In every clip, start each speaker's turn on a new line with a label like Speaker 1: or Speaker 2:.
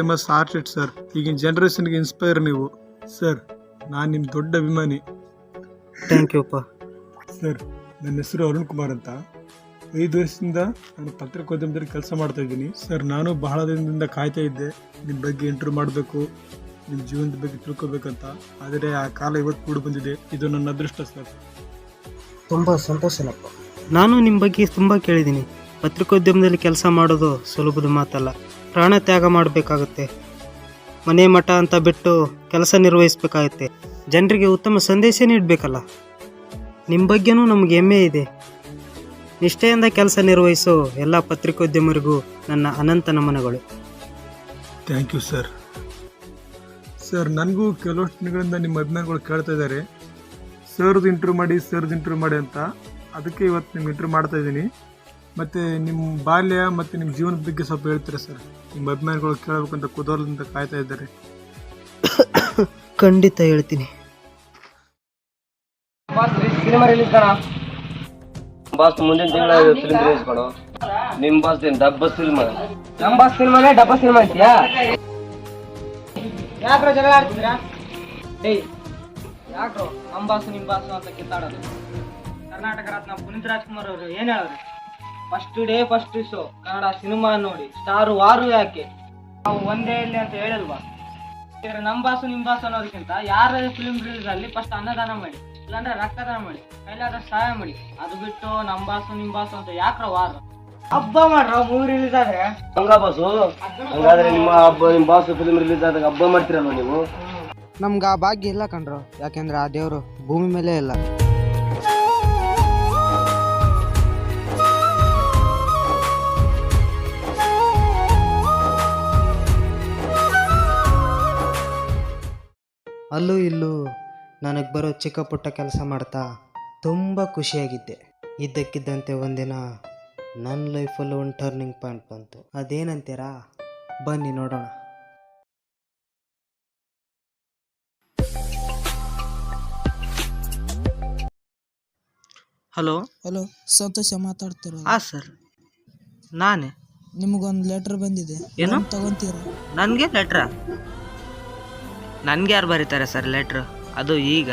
Speaker 1: Famous artist sir ಈಗಿನ ಜನ್ರೇಷನ್ಗೆ inspire ನೀವು. Sir ನಾನು ನಿಮ್ಮ ದೊಡ್ಡ ಅಭಿಮಾನಿ.
Speaker 2: ಥ್ಯಾಂಕ್ ಯು ಅಪ್ಪ.
Speaker 1: ಸರ್ ನನ್ನ ಹೆಸರು ಅರುಣ್ ಕುಮಾರ್ ಅಂತ. ಐದು ವರ್ಷದಿಂದ ನಾನು ಪತ್ರಿಕೋದ್ಯಮದಲ್ಲಿ ಕೆಲಸ ಮಾಡ್ತಾ ಇದ್ದೀನಿ. ಸರ್ ನಾನು ಬಹಳ ದಿನದಿಂದ ಕಾಯ್ತಾ ಇದ್ದೆ. ನಿಮ್ಮ ಬಗ್ಗೆ ಇಂಟರ್ವ್ಯೂ ಮಾಡಬೇಕು ನಿಮ್ಮ ಜೀವನದ ಬಗ್ಗೆ ತಿಳ್ಕೊಬೇಕಂತ. ಆದರೆ ಆ ಕಾಲ ಇವತ್ತು ಕೂಡ ಬಂದಿದೆ. ಇದು ನನ್ನ ಅದೃಷ್ಟ ಸರ್
Speaker 2: ತುಂಬ ಸಂತೋಷನಪ್ಪ ನಾನು ನಿಮ್ಮ ಬಗ್ಗೆ ತುಂಬ ಕೇಳಿದ್ದೀನಿ. ಪತ್ರಿಕೋದ್ಯಮದಲ್ಲಿ ಕೆಲಸ ಮಾಡೋದು ಸುಲಭದ ಮಾತಲ್ಲ. ಪ್ರಾಣ ತ್ಯಾಗ ಮಾಡಬೇಕಾಗುತ್ತೆ. ಮನೆ ಮಠ ಅಂತ ಬಿಟ್ಟು ಕೆಲಸ ನಿರ್ವಹಿಸಬೇಕಾಗುತ್ತೆ. ಜನರಿಗೆ ಉತ್ತಮ ಸಂದೇಶ ನೀಡಬೇಕಲ್ಲ. ನಿಮ್ಮ ಬಗ್ಗೆನೂ ನಮಗೆ ಹೆಮ್ಮೆ ಇದೆ. ನಿಷ್ಠೆಯಿಂದ ಕೆಲಸ ನಿರ್ವಹಿಸೋ ಎಲ್ಲ ಪತ್ರಿಕೋದ್ಯಮರಿಗೂ ನನ್ನ ಅನಂತ ನಮನಗಳು.
Speaker 1: Thank you sir. ಸರ್, ನನಗೂ ಕೆಲವಷ್ಟು ದಿನಗಳಿಂದ ನಿಮ್ಮ ಅಭಿಮಾನಿಗಳು ಕೇಳ್ತಾ ಇದ್ದಾರೆ. ಸರ್ದು ಇಂಟರ್ವ್ಯೂ ಮಾಡಿ, ಸರ್ದು ಇಂಟರ್ವ್ಯೂ ಮಾಡಿ ಅಂತ. ಅದಕ್ಕೆ ಇವತ್ತು ನಿಮ್ಗೆ ಇಂಟರ್ವ್ಯೂ ಮಾಡ್ತಾ ಇದ್ದೀನಿ. ಮತ್ತು ನಿಮ್ಮ ಬಾಲ್ಯ ಮತ್ತು ನಿಮ್ಮ ಜೀವನದ ಬಗ್ಗೆ ಸ್ವಲ್ಪ ಹೇಳ್ತೀರಾ ಸರ್? ನಿಮ್ಮ ಅಭಿಮಾನಿಗಳು ಕೇಳಬೇಕಂತ ಕುತೂಹಲದಿಂದ ಕಾಯ್ತಾ ಇದ್ದಾರೆ.
Speaker 2: ಖಂಡಿತ ಹೇಳ್ತೀನಿ.
Speaker 3: ಸಿನಿಮಾ ರಿಲೀಸ್ ಕಣ? ಬಾಸ್ ಮುಂದಿನ ತಿಂಗಳ ಫಿಲ್ಮ್ ರಿಲೀಸ್ ಕಣೋ ನಿಮ್ ಬಾಸ್ ಏನ್ ಡಬ್ಬ ಸಿನಿಮಾ ನಮ್ ಬಾಸ್ ಸಿನಿಮಾನೇ ಡಬ್ಬ ಸಿನಿಮಾ ಅಂತೀಯಾ?
Speaker 4: ಯಾಕ್ರೋ ಜಗಳ ಆಡ್ತಿದ್ದೀರಾ? ಏಯ್ ಯಾಕ್ರೋ ನಮ್ಮ ಬಾಸು ನಿಮ್ಮ ಬಾಸು ಅಂತ ಕಿತ್ತಾಡೋದು. ಕರ್ನಾಟಕ ರತ್ನ ಪುನೀತ್ ರಾಜ್ಕುಮಾರ್ ಅವರು ಏನ್ ಹೇಳಿದ್ರು first day first show Kannada cinema ನೋಡಿ. ಸ್ಟಾರ್ ವಾರು ಯಾಕೆ? ನಾವು ಒಂದೇ ಇಲ್ಲಿ ಅಂತ ಹೇಳಲ್ವಾ? ಇದ್ರೆ ನಮ್ಮ ಬಾಸು ನಿಮ್ಮ ಬಾಸು ಅನ್ನೋದಕ್ಕಿಂತ ಯಾರ ಫಿಲ್ಮ್ ರಿಲೀಸ್ ಅಲ್ಲಿ ಫಸ್ಟ್ ಅನ್ನದಾನ ಮಾಡಿ. ಇಲ್ಲಾಂದ್ರೆ ರಕ್ತದಾನ ಮಾಡಿ. ಕೈಲಾದ ಸಹಾಯ ಮಾಡಿ. ಅದು ಬಿಟ್ಟು ನಮ್ಮ ಬಾಸು ನಿಮ್ಮ ಬಾಸು ಅಂತ ಯಾಕ್ರ ವಾರ. ಹಬ್ಬ ಮಾಡ್ರ ಮೂವಿ ರಿಲೀಸ್ ಆದ್ರೆ?
Speaker 3: ಹಂಗ ಬಾಸು? ಹಂಗಾದ್ರೆ ನಿಮ್ಮ ಹಬ್ಬ ನಿಮ್ಮ ಬಾಸು ಫಿಲ್ಮ್ ರಿಲೀಸ್ ಆದಾಗ ಹಬ್ಬ ಮಾಡ್ತೀರಲ್ವ ನೀವು?
Speaker 2: ನಮ್ಗೆ ಆ ಭಾಗ್ಯ ಇಲ್ಲ ಕಣ್ರು. ಯಾಕೆಂದ್ರೆ ಆ ದೇವರು ಭೂಮಿ ಮೇಲೆ ಇಲ್ಲ. ಅಲ್ಲೂ ಇಲ್ಲೂ ನನಗೆ ಬರೋ ಚಿಕ್ಕ ಪುಟ್ಟ ಕೆಲಸ ಮಾಡ್ತಾ ತುಂಬ ಖುಷಿಯಾಗಿದ್ದೆ. ಇದ್ದಕ್ಕಿದ್ದಂತೆ ಒಂದಿನ ನನ್ನ ಲೈಫಲ್ಲಿ ಒಂದು ಟರ್ನಿಂಗ್ ಪಾಯಿಂಟ್ ಬಂತು. ಅದೇನಂತೀರಾ? ಬನ್ನಿ ನೋಡೋಣ. ಹಲೋ?
Speaker 5: ಹಲೋ ಸಂತೋಷ ಮಾತಾಡ್ತಿರೋ?
Speaker 2: ಹಾಂ ಸರ್. ನಾನೇ.
Speaker 5: ನಿಮಗೊಂದು ಲೆಟರ್ ಬಂದಿದೆ.
Speaker 2: ಏನು?
Speaker 5: ತಗೊಂತೀರ?
Speaker 2: ನನಗೆ ಲೆಟ್ರಾ ನನಗೆ ಯಾರು ಬರೀತಾರೆ ಸರ್ ಲೆಟ್ರು? ಅದು ಈಗ.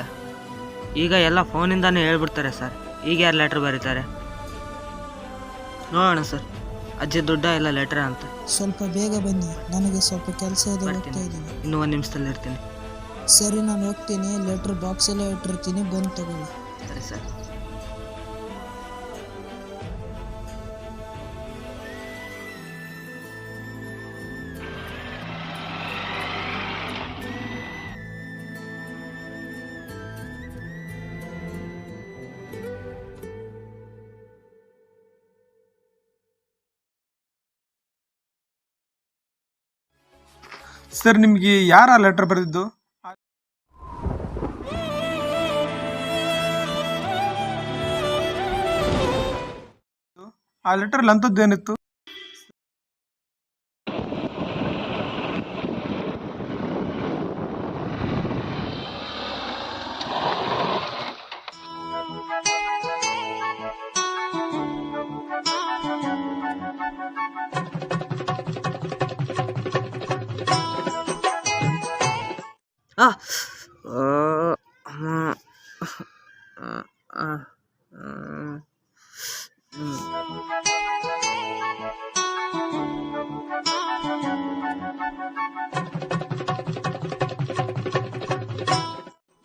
Speaker 2: ಈಗ ಎಲ್ಲ ಫೋನಿಂದಾನೇ ಹೇಳ್ಬಿಡ್ತಾರೆ ಸರ್. ಈಗ ಯಾರು ಲೆಟ್ರ್ ಬರೀತಾರೆ? ನೋಡೋಣ ಸರ್. ಅಜ್ಜಿ ದುಡ್ಡ ಎಲ್ಲ ಲೆಟ್ರ್ ಅಂತ.
Speaker 5: ಸ್ವಲ್ಪ ಬೇಗ ಬನ್ನಿ. ನನಗೆ ಸ್ವಲ್ಪ ಕೆಲಸ ಇದೆ ಹೋಗ್ತಾ ಇದ್ದೀನಿ.
Speaker 2: ಇನ್ನೂ ಒಂದು ನಿಮಿಷದಲ್ಲಿ ಇರ್ತೀನಿ.
Speaker 5: ಸರಿ ನಾನು ಹೋಗ್ತೀನಿ. ಲೆಟ್ರ್ ಬಾಕ್ಸಲ್ಲೇ ಇಟ್ಟಿರ್ತೀನಿ. ಬಂದು ತಗೊಳ್ಳಿ.
Speaker 2: ಸರಿ ಸರ್.
Speaker 1: ಸರ್ ನಿಮಗೆ ಯಾರ ಲೆಟರ್ ಬರೆದಿದ್ದು? ಆ ಲೆಟರ್ ಅಂಥದ್ದು ಏನಿತ್ತು?
Speaker 2: ಆ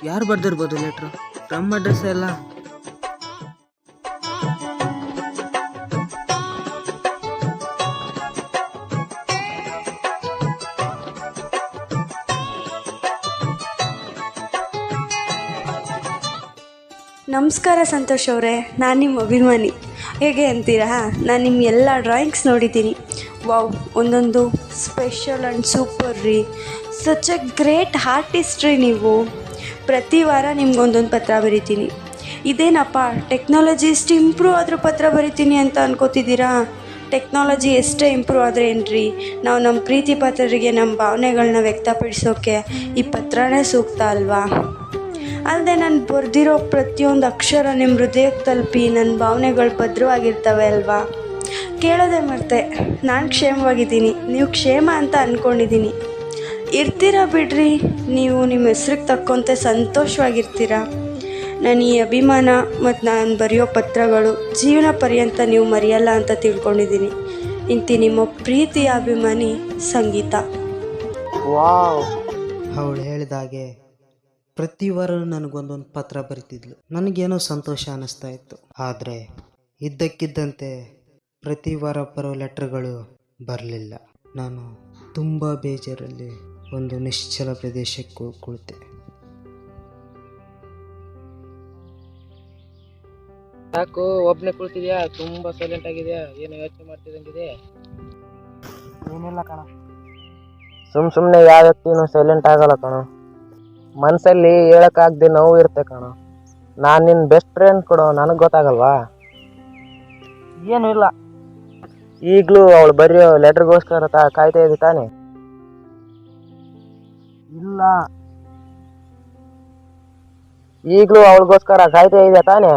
Speaker 2: ಯಾರು ಬರ್ದಿರ್ಬೋದು ಲೆಟ್ರು ನಮ್ಮ ಅಡ್ರೆಸ್ ಎಲ್ಲ
Speaker 6: ನಮಸ್ಕಾರ ಸಂತೋಷ್ ಅವರೇ, ನಾನು ನಿಮ್ಮ ಅಭಿಮಾನಿ ಹೇಗೆ ಅಂತೀರಾ? ನಾನು ನಿಮ್ಮ ಎಲ್ಲ ಡ್ರಾಯಿಂಗ್ಸ್ ನೋಡಿದ್ದೀನಿ. ವಾವ್, ಒಂದೊಂದು ಸ್ಪೆಷಲ್ ಆ್ಯಂಡ್ ಸೂಪರ್ ರೀ. ಸಚ್ ಎ ಗ್ರೇಟ್ ಆರ್ಟಿಸ್ಟ್ ರೀ ನೀವು. ಪ್ರತಿ ವಾರ ನಿಮ್ಗೊಂದೊಂದು ಪತ್ರ ಬರಿತೀನಿ. ಇದೇನಪ್ಪ ಟೆಕ್ನಾಲಜಿ ಎಷ್ಟು ಇಂಪ್ರೂವ್ ಆದರೂ ಪತ್ರ ಬರಿತೀನಿ ಅಂತ ಅನ್ಕೋತಿದ್ದೀರಾ? ಟೆಕ್ನಾಲಜಿ ಎಷ್ಟೇ ಇಂಪ್ರೂವ್ ಆದರೆ ಏನ್ರಿ? ನಾವು ನಮ್ಮ ಪ್ರೀತಿ ಪಾತ್ರರಿಗೆ ನಮ್ಮ ಭಾವನೆಗಳನ್ನ ವ್ಯಕ್ತಪಡಿಸೋಕ್ಕೆ ಈ ಪತ್ರನೇ ಸೂಕ್ತ ಅಲ್ವಾ? ಅಲ್ಲದೆ ನಾನು ಬರೆದಿರೋ ಪ್ರತಿಯೊಂದು ಅಕ್ಷರ ನಿಮ್ಮ ಹೃದಯಕ್ಕೆ ತಲುಪಿ ನನ್ನ ಭಾವನೆಗಳು ಭದ್ರವಾಗಿರ್ತವೆ ಅಲ್ವಾ? ಕೇಳೋದೆ ಮರ್ತೆ, ನಾನು ಕ್ಷೇಮವಾಗಿದ್ದೀನಿ, ನೀವು ಕ್ಷೇಮ ಅಂತ ಅಂದ್ಕೊಂಡಿದ್ದೀನಿ ಇರ್ತೀರಾ ಬಿಡ್ರಿ, ನೀವು ನಿಮ್ಮ ಹೆಸ್ರಿಗೆ ತಕ್ಕಂತೆ ಸಂತೋಷವಾಗಿರ್ತೀರ? ನಾನು ಈ ಅಭಿಮಾನ ಮತ್ತು ನಾನು ಬರೆಯೋ ಪತ್ರಗಳು ಜೀವನ ಪರ್ಯಂತ ನೀವು ಮರೆಯಲ್ಲ ಅಂತ ತಿಳ್ಕೊಂಡಿದ್ದೀನಿ. ಇಂತಿ ನಿಮ್ಮ ಪ್ರೀತಿಯ ಅಭಿಮಾನಿ ಸಂಗೀತ.
Speaker 2: ಅವಳು ಹೇಳಿದಾಗೆ. ಪ್ರತಿ ವಾರ ನನಗೊಂದೊಂದು ಪತ್ರ ಬರಿತಿದ್ಲು. ನನಗೇನೋ ಸಂತೋಷ ಅನ್ನಿಸ್ತಾ ಇತ್ತು. ಆದರೆ ಇದ್ದಕ್ಕಿದ್ದಂತೆ ಪ್ರತಿ ವಾರ ಬರೋ ಲೆಟ್ರ್ಗಳು ಬರಲಿಲ್ಲ. ನಾನು ತುಂಬ ಬೇಜಾರಲ್ಲಿ ಒಂದು ನಿಶ್ಚಲ ಪ್ರದೇಶಕ್ಕೆ ಕುಳಿತೆ.
Speaker 7: ಯಾಕೋ ಒಬ್ಬನೇ ಕುಳಿತಿದ್ಯಾ? ತುಂಬಾ ಸೈಲೆಂಟ್ ಆಗಿದೆಯಾ? ಏನೋ ಯೋಚನೆ ಮಾಡ್ತಿದಂಗಿದೆ ಏನಿಲ್ಲ ಕಣ.
Speaker 8: ಸುಮ್ ಸುಮ್ಮನೆ ಯಾವ ವ್ಯಕ್ತಿನೂ ಸೈಲೆಂಟ್ ಆಗಲ್ಲ ಕಣೋ. ಮನ್ಸಲ್ಲಿ ಹೇಳೋಕ್ಕಾಗದೆ ನೋವು ಇರುತ್ತೆ ಕಣೋ. ನಾನು ನಿನ್ನ ಬೆಸ್ಟ್ ಫ್ರೆಂಡ್ ಕೊಡೋ ನನಗೆ ಗೊತ್ತಾಗಲ್ವಾ?
Speaker 7: ಏನು ಇಲ್ಲ.
Speaker 8: ಈಗ್ಲೂ ಅವಳು ಬರೆಯೋ ಲೆಟರ್ಗೋಸ್ಕರ ತಾ ಕಾಯ್ತಾ ಇದೆ ತಾನೆ?
Speaker 7: ಇಲ್ಲ.
Speaker 8: ಈಗ್ಲೂ ಅವಳಿಗೋಸ್ಕರ ಕಾಯ್ತಾ ಇದೆಯಾ ತಾನೆ?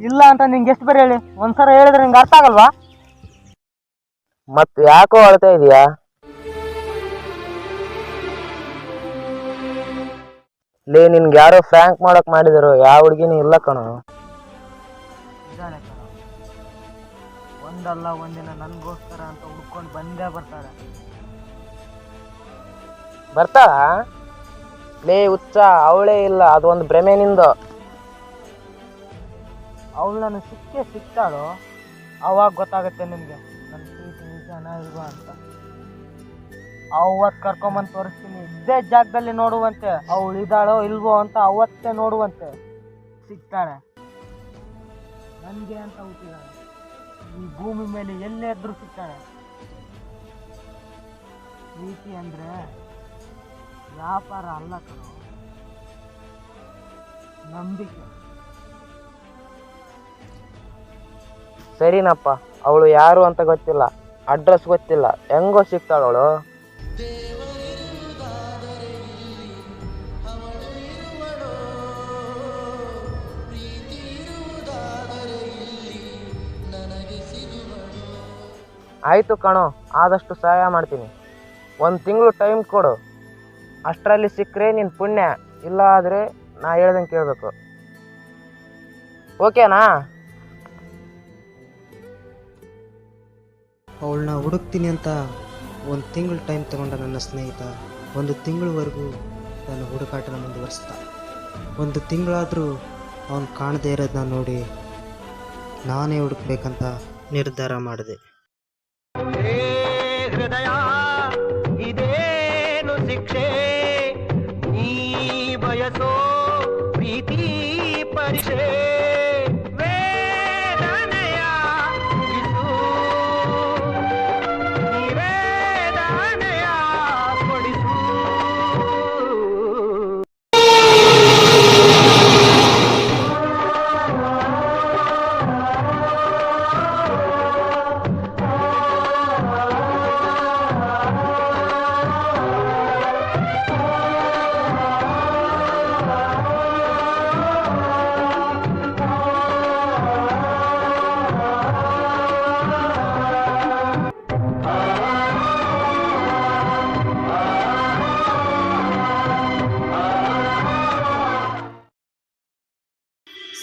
Speaker 7: ಇಲ್ಲ ಅಂತ ನಿಂಗೆ ಎಷ್ಟು ಬರೀ ಹೇಳಿ? ಒಂದ್ಸಲ ಹೇಳಿದ್ರೆ ನಿಂಗೆ ಅರ್ಥ ಆಗಲ್ವಾ?
Speaker 8: ಮತ್ತೆ ಯಾಕೋ ಅಳ್ತಾ ಇದೀಯಾ? ಲೇ ನಿನ್ಗೆ ಯಾರೋ ಫ್ರ್ಯಾಂಕ್ ಮಾಡಕ್ ಮಾಡಿದ್ರು? ಯಾವ ಹುಡುಗಿನೂ ಇಲ್ಲ ಕಣೋ.
Speaker 7: ಇದ್ದಾಳೆ ಕಣ. ಒಂದಲ್ಲ ಒಂದಿನ ನನಗೋಸ್ಕರ ಅಂತ ಹುಡ್ಕೊಂಡು ಬಂದೇ ಬರ್ತಾಳೆ
Speaker 8: ಬರ್ತಾಳ ಲೇ ಹುಚ್ಚ ಅವಳೇ ಇಲ್ಲ. ಅದು ಒಂದು ಭ್ರಮೆ ನಿಂದು.
Speaker 7: ಅವಳು ನಾನು ಸಿಕ್ಕೇ ಸಿಕ್ತಾಳು? ಅವಾಗ ಗೊತ್ತಾಗುತ್ತೆ ನಿಮಗೆ. ನನ್ನ ಪ್ರೀತಿ ನಿಜನ ಇಲ್ವಾ ಅಂತ. ಅವತ್ತು ಕರ್ಕೊಂಬಂದು ತೋರಿಸ್ತೀನಿ. ಇದ್ದೇ ಜಾಗದಲ್ಲಿ ನೋಡುವಂತೆ. ಅವಳು ಇದ್ದಾಳೋ ಇಲ್ವೋ ಅಂತ ಅವತ್ತೇ ನೋಡುವಂತೆ. ಸಿಗ್ತಾಳೆ. ನನಗೆ ಅಂತ ಹುಟ್ಟಿದಾಳೆ. ಈ ಭೂಮಿ ಮೇಲೆ ಎಲ್ಲೇ ಇದ್ರೂ ಸಿಗ್ತಾಳೆ. ಪ್ರೀತಿ ಅಂದ್ರೆ ವ್ಯಾಪಾರ ಅಲ್ಲ ಕಣೋ. ನಂಬಿಕೆ.
Speaker 8: ಸರಿನಪ್ಪ. ಅವಳು ಯಾರು ಅಂತ ಗೊತ್ತಿಲ್ಲ. ಅಡ್ರೆಸ್ ಗೊತ್ತಿಲ್ಲ. ಹೆಂಗೋ ಸಿಗ್ತಾಳ ಆಯ್ತು ಕಣೋ, ಆದಷ್ಟು ಸಹಾಯ ಮಾಡ್ತೀನಿ. ಒಂದು ತಿಂಗಳು ಟೈಮ್ ಕೊಡು. ಅಷ್ಟರಲ್ಲಿ ಸಿಕ್ಕರೆ ನಿನ್ನ ಪುಣ್ಯ ಇಲ್ಲ ಆದರೆ ನಾ ಹೇಳ್ದಂಗೆ ಕೇಳಬೇಕು. ಓಕೆನಾ?
Speaker 2: ಅವಳನ್ನ ಹುಡುಕ್ತೀನಿ ಅಂತ ಒಂದು ತಿಂಗಳು ಟೈಮ್ ತಗೊಂಡ ನನ್ನ ಸ್ನೇಹಿತ ಒಂದು ತಿಂಗಳವರೆಗೂ ನನ್ನ ಹುಡುಕಾಟನ ಮುಂದುವರಿಸ್ತಾ. ಒಂದು ತಿಂಗಳಾದರೂ ಅವನು ಕಾಣದೇ ಇರೋದನ್ನ ನೋಡಿ ನಾನೇ ಹುಡುಕ್ಬೇಕಂತ ನಿರ್ಧಾರ ಮಾಡಿದೆ.
Speaker 9: Maricel.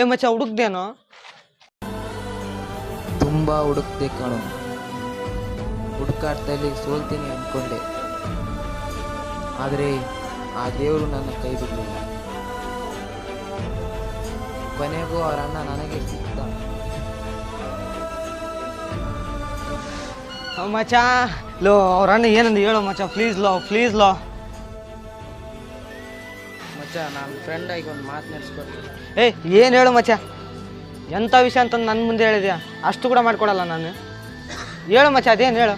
Speaker 7: ಏ ಮಚ್ಚ ಹುಡುಕ್ದೇನೋ
Speaker 10: ತುಂಬ ಹುಡುಕ್ದೆ ಕಣೋ. ಹುಡುಕಾಡ್ತಲ್ಲಿ ಸೋಲ್ತೀನಿ ಅಂದ್ಕೊಂಡೆ ಆದರೆ
Speaker 8: ಆ ದೇವರು ನನ್ನ ಕೈ ಬಿಡಲಿಲ್ಲ. ಕೊನೆಗೂ ಅವರ ಅಣ್ಣ ನನಗೆ ಸಿಕ್ತ.
Speaker 4: ಮಚಾ ಲೋ ಅವ್ರ ಅಣ್ಣ ಏನಂದು ಹೇಳು ಮಚ್ಚ ಪ್ಲೀಸ್ ಲೋ ಪ್ಲೀಸ್ ಲೋ.
Speaker 8: ಮಚ್ಚ ನಾನು ಫ್ರೆಂಡ್ ಆಗಿ ಒಂದು ಮಾತು ನಡೆಸ್ಕೊಡ್ತೀನಿ.
Speaker 4: ಏಯ್ ಏನು ಹೇಳು ಮಚ್ಚ? ಎಂಥ ವಿಷಯ ಅಂತ ನನ್ನ ಮುಂದೆ ಹೇಳಿದ್ಯಾ? ಅಷ್ಟು ಕೂಡ ಮಾಡ್ಕೊಡಲ್ಲ ನಾನು. ಹೇಳು ಮಚ್ಚ ಅದೇನು ಹೇಳು?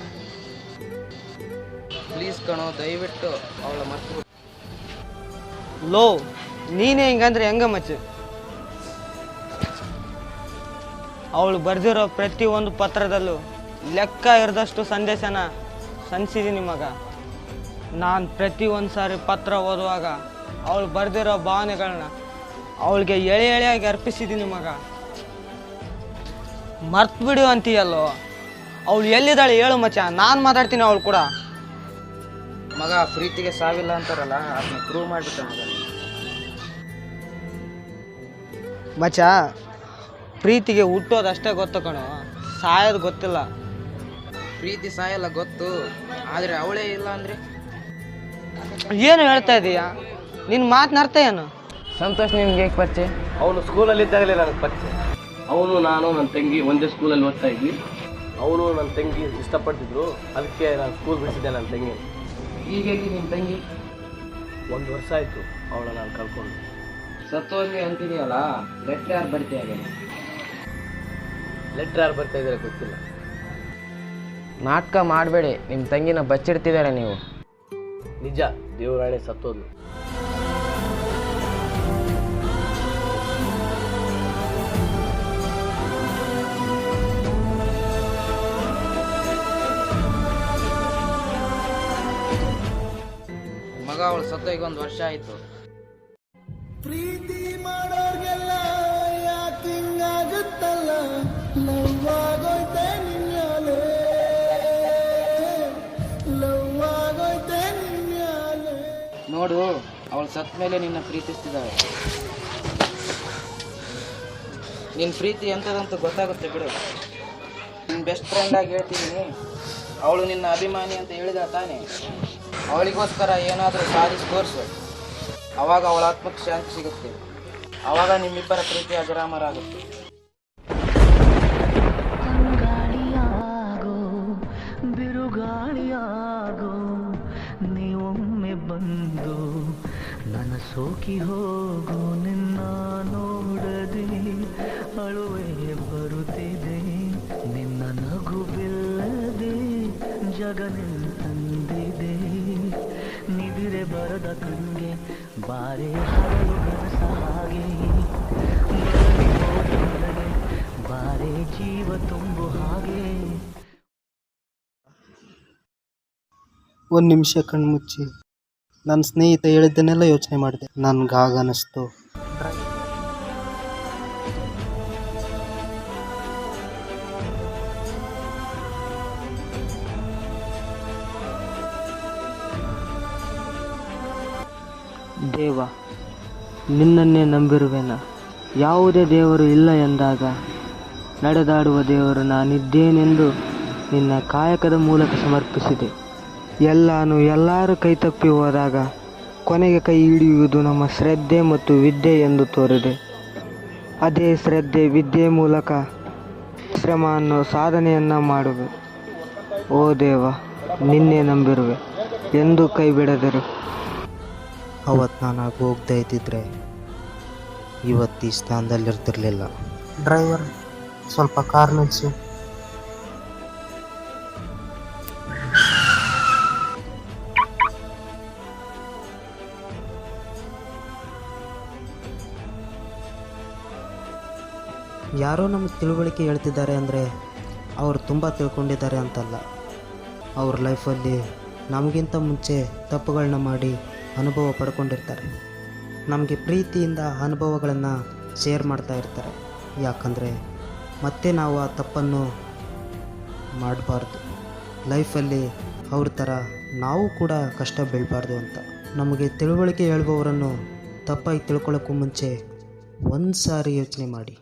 Speaker 8: ಪ್ಲೀಸ್ ಕಣೋ ದಯವಿಟ್ಟು ಅವಳ ಮರ್ತು
Speaker 4: ಲೋ ನೀನೇ ಹಿಂಗಂದ್ರೆ ಹೆಂಗ ಮಚ್ಚ? ಅವಳು ಬರ್ದಿರೋ ಪ್ರತಿ ಒಂದು ಪತ್ರದಲ್ಲೂ ಲೆಕ್ಕ ಇರದಷ್ಟು ಸಂದೇಶನ ಸನ್ಸಿದ್ದೀನಿ ಮಗ ನಾನು ಪ್ರತಿ ಒಂದು ಸಾರಿ ಪತ್ರ ಓದುವಾಗ ಅವಳು ಬರೆದಿರೋ ಭಾವನೆಗಳನ್ನ ಅವಳಿಗೆ ಎಳೆ ಎಳೆಯಾಗಿ ಅರ್ಪಿಸಿದ್ದೀನಿ ಮಗ. ಮರ್ತು ಬಿಡು ಅಂತೀಯಲ್ಲೋ? ಅವಳು ಎಲ್ಲಿದ್ದಾಳೆ ಹೇಳು ಮಚ್ಚ ನಾನು ಮಾತಾಡ್ತೀನಿ ಅವಳು ಕೂಡ.
Speaker 8: ಮಗ ಪ್ರೀತಿಗೆ ಸಾವಿಲ್ಲ ಅಂತಾರಲ್ಲ ಅದನ್ನ ಪ್ರೂವ್ ಮಾಡಿಬಿಟ್ಟೆ ಮಗ.
Speaker 4: ಮಚ್ಚ ಪ್ರೀತಿಗೆ ಹುಟ್ಟೋದಷ್ಟೇ ಗೊತ್ತು ಕಣೋ ಸಾಯೋದು ಗೊತ್ತಿಲ್ಲ.
Speaker 8: ಪ್ರೀತಿ ಸಾಯಲ್ಲ ಗೊತ್ತು ಆದರೆ ಅವಳೇ ಇಲ್ಲ ಅಂದರೆ?
Speaker 4: ಏನು ಹೇಳ್ತಾ ಇದೀಯಾ? ನಿನ್ನ ಮಾತಿನ ಅರ್ಥ ಏನು?
Speaker 8: ಸಂತೋಷ್ ನಿಮ್ಗೆ ಹೇಗೆ ಪರಿಚಯ?
Speaker 11: ಅವನು ಸ್ಕೂಲಲ್ಲಿ ಇದ್ದಾಗಲೇ ನನಗೆ ಪರಿಚಯ. ಅವನು ನಾನು ನನ್ನ ತಂಗಿ ಒಂದೇ ಸ್ಕೂಲಲ್ಲಿ ಓದ್ತಾ ಇದ್ವಿ. ಅವನು ನನ್ನ ತಂಗಿ ಇಷ್ಟಪಡ್ತಿದ್ರು. ಅದಕ್ಕೆ ನಾನು ಸ್ಕೂಲ್ ಬಿಡಿಸಿದ್ದೆ ನನ್ನ ತಂಗಿ.
Speaker 8: ಈಗ ನಿನ್ನ ನಿಮ್ಮ ತಂಗಿ?
Speaker 11: ಒಂದು ವರ್ಷ ಆಯಿತು ಅವಳ ನಾನು ಕಳ್ಕೊಂಡು
Speaker 8: ಸತ್ತೋಗಿ ಅಂತಿದೆಯಲ್ಲ ಲೆಟ್ರ್ ಯಾರು ಬರ್ತೀಯಾಗ
Speaker 11: ಲೆಟ್ರ್ ಯಾರು ಬರ್ತಾ ಇದ್ದಾರೆ ಗೊತ್ತಿಲ್ಲ.
Speaker 8: ನಾಟಕ ಮಾಡಬೇಡಿ ನಿಮ್ಮ ತಂಗಿನ ಬಚ್ಚಿಡ್ತಿದ್ದಾರೆ ನೀವು.
Speaker 11: ನಿಜ ದೇವರಾಣೆ ಸತ್ತೋದ್ಲು.
Speaker 8: ಅವಳು ಸತ್ತೋಗಿ ಒಂದು ವರ್ಷ ಆಯಿತು. ನೋಡು ಅವಳು ಸತ್ತ ಮೇಲೆ ನಿನ್ನ ಪ್ರೀತಿಸ್ತಿದ್ದಾಳೆ. ನಿನ್ನ ಪ್ರೀತಿ ಎಂಥದಂತ ಗೊತ್ತಾಗುತ್ತೆ ಬಿಡು. ನಿನ್ನ ಬೆಸ್ಟ್ ಫ್ರೆಂಡ್ ಆಗಿ ಹೇಳ್ತಿದ್ದೀನಿ ಅವಳು ನಿನ್ನ ಅಭಿಮಾನಿ ಅಂತ ಹೇಳಿದ ತಾನೆ. ಅವಳಿಗೋಸ್ಕರ ಏನಾದರೂ ಸಾಧಿಸಿ ತೋರಿಸು ಅವಾಗ ಅವಳ ಆತ್ಮಕ್ಕೆ ಶಾಂತಿ ಸಿಗುತ್ತೆ. ಅವಾಗ ನಿಮ್ಮಿಬ್ಬರ ಪ್ರೀತಿ ಅಜರಾಮರಾಗುತ್ತೆ.
Speaker 12: ಬಿರುಗಾಳಿಯಾಗೋ ಬಂದು ನನ್ನ ಸೋಕಿ ಹೋಗೋ. ಬಾರೆ ಹಾಗೆ ಬಾರೆ ಜೀವ ತುಂಬು ಹಾಗೆ.
Speaker 2: ಒಂದು ನಿಮಿಷ ಕಣ್ಮುಚ್ಚಿ. ನನ್ನ ಸ್ನೇಹಿತ ಹೇಳಿದ್ದನ್ನೆಲ್ಲ ಯೋಚನೆ ಮಾಡಿದೆ. ನನ್ಗಾಗ
Speaker 4: ದೇವ, ನಿನ್ನನ್ನೇ ನಂಬಿರುವೆನ. ಯಾವುದೇ ದೇವರು ಇಲ್ಲ ಎಂದಾಗ ನಡೆದಾಡುವ ದೇವರು ನಾನಿದ್ದೇನೆಂದು ನಿನ್ನ ಕಾಯಕದ ಮೂಲಕ ಸಮರ್ಪಿಸಿದೆ. ಎಲ್ಲಾನು ಎಲ್ಲರೂ ಕೈ ತಪ್ಪಿ ಹೋದಾಗ ಕೊನೆಗೆ ಕೈ ಹಿಡಿಯುವುದು ನಮ್ಮ ಶ್ರದ್ಧೆ ಮತ್ತು ವಿದ್ಯೆ ಎಂದು ತೋರಿದೆ. ಅದೇ ಶ್ರದ್ಧೆ ವಿದ್ಯೆ ಮೂಲಕ ಶ್ರಮ ಅನ್ನೋ ಸಾಧನೆಯನ್ನು ಮಾಡುವೆ. ಓ ದೇವ, ನಿನ್ನೆ ನಂಬಿರುವೆ ಎಂದು ಕೈ ಬಿಡದಿರು.
Speaker 2: ಅವತ್ತು ನಾನು ಆಗ ಹೋಗ್ತಾ ಇದ್ದಿದ್ರೆ ಇವತ್ತು ಈ ಸ್ಥಾನದಲ್ಲಿರ್ತಿರ್ಲಿಲ್ಲ. ಡ್ರೈವರ್ ಸ್ವಲ್ಪ ಕಾರ್ ನಿಲ್ಲಿಸು ಯಾರೋ ನಮಗೆ ತಿಳುವಳಿಕೆ ಹೇಳ್ತಿದ್ದಾರೆ ಅಂದರೆ ಅವರು ತುಂಬ ತಿಳ್ಕೊಂಡಿದ್ದಾರೆ ಅಂತಲ್ಲ. ಅವ್ರ ಲೈಫಲ್ಲಿ ನಮಗಿಂತ ಮುಂಚೆ ತಪ್ಪುಗಳನ್ನ ಮಾಡಿ ಅನುಭವ ಪಡ್ಕೊಂಡಿರ್ತಾರೆ. ನಮಗೆ ಪ್ರೀತಿಯಿಂದ ಅನುಭವಗಳನ್ನು ಶೇರ್ ಮಾಡ್ತಾ ಇರ್ತಾರೆ. ಯಾಕಂದರೆ ಮತ್ತೆ ನಾವು ಆ ತಪ್ಪನ್ನು ಮಾಡಬಾರ್ದು. ಲೈಫಲ್ಲಿ ಅವ್ರ ಥರ ನಾವು ಕೂಡ ಕಷ್ಟ ಬೀಳಬಾರ್ದು ಅಂತ. ನಮಗೆ ತಿಳುವಳಿಕೆ ಹೇಳುವವರನ್ನು ತಪ್ಪಾಗಿ ತಿಳ್ಕೊಳ್ಳೋಕ್ಕೂ ಮುಂಚೆ ಒಂದು ಸಾರಿ ಯೋಚನೆ ಮಾಡಿ.